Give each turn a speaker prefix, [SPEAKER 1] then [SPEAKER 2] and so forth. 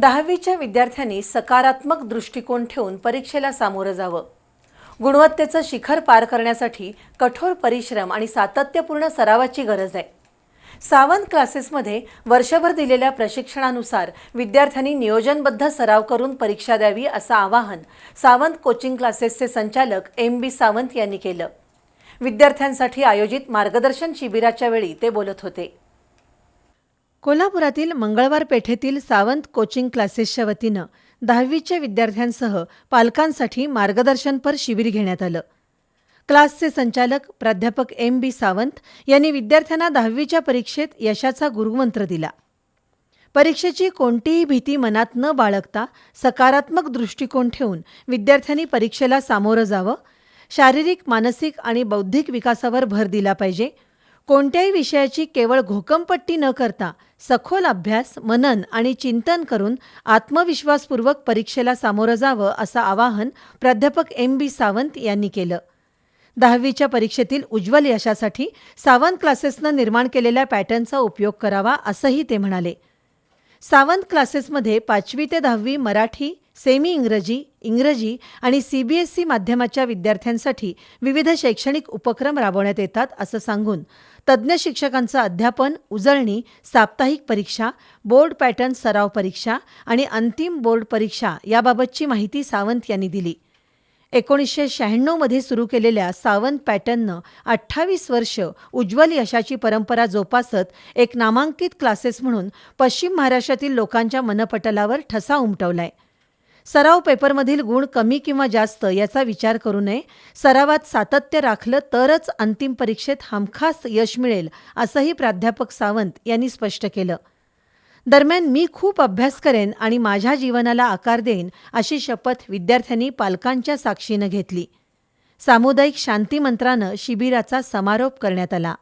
[SPEAKER 1] दहावीच्या विद्यार्थ्यांनी सकारात्मक दृष्टिकोन ठेवून परीक्षेला सामोरं जावं. गुणवत्तेचं शिखर पार करण्यासाठी कठोर परिश्रम आणि सातत्यपूर्ण सरावाची गरज आहे. सावंत क्लासेसमध्ये वर्षभर दिलेल्या प्रशिक्षणानुसार विद्यार्थ्यांनी नियोजनबद्ध सराव करून परीक्षा द्यावी असं आवाहन सावंत कोचिंग क्लासेसचे संचालक एम बी सावंत यांनी केलं. विद्यार्थ्यांसाठी आयोजित मार्गदर्शन शिबिराच्या वेळी ते बोलत होते. कोल्हापुरातील मंगळवार पेठेतील सावंत कोचिंग क्लासेसच्या वतीनं दहावीच्या विद्यार्थ्यांसह पालकांसाठी मार्गदर्शनपर शिबिर घेण्यात आलं. क्लासचे संचालक प्राध्यापक एम बी सावंत यांनी विद्यार्थ्यांना दहावीच्या परीक्षेत यशाचा गुरुमंत्र दिला. परीक्षेची कोणतीही भीती मनात न बाळगता सकारात्मक दृष्टिकोन ठेवून विद्यार्थ्यांनी परीक्षेला सामोरं जावं शारीरिक मानसिक आणि बौद्धिक विकासावर भर दिला पाहिजे कोणत्याही विषयाची केवळ घोकमपट्टी न करता सखोल अभ्यास मनन आणि चिंतन करून आत्मविश्वासपूर्वक परीक्षेला सामोरं जावं असं आवाहन प्राध्यापक एम बी सावंत यांनी केलं. दहावीच्या परीक्षेतील उज्ज्वल यशासाठी सावंत क्लासेसनं निर्माण केलेल्या पॅटर्नचा उपयोग करावा असंही ते म्हणाले. सावंत क्लासेसमध्ये पाचवी ते दहावी मराठी सेमी इंग्रजी इंग्रजी आणि सी बी एस ई माध्यमाच्या विद्यार्थ्यांसाठी विविध शैक्षणिक उपक्रम राबवण्यात येतात असं सांगून तज्ज्ञ शिक्षकांचं अध्यापन उजळणी साप्ताहिक परीक्षा बोर्ड पॅटर्न सराव परीक्षा आणि अंतिम बोर्ड परीक्षा याबाबतची माहिती सावंत यांनी दिली. एकोणीसशे शहाण्णवमध्ये सुरू केलेल्या सावंत पॅटर्ननं अठ्ठावीस वर्ष उज्ज्वल यशाची परंपरा जोपासत एक नामांकित क्लासेस म्हणून पश्चिम महाराष्ट्रातील लोकांच्या मनपटलावर ठसा उमटवलाय. सराव पेपरमधील गुण कमी किंवा जास्त याचा विचार करू नये. सरावात सातत्य राखलं तरच अंतिम परीक्षेत हमखास यश मिळेल असंही प्राध्यापक सावंत यांनी स्पष्ट केलं. दरम्यान मी खूप अभ्यास करेन आणि माझ्या जीवनाला आकार देईन अशी शपथ विद्यार्थ्यांनी पालकांच्या साक्षीनं घेतली. सामुदायिक शांती मंत्रानं शिबिराचा समारोप करण्यात आला.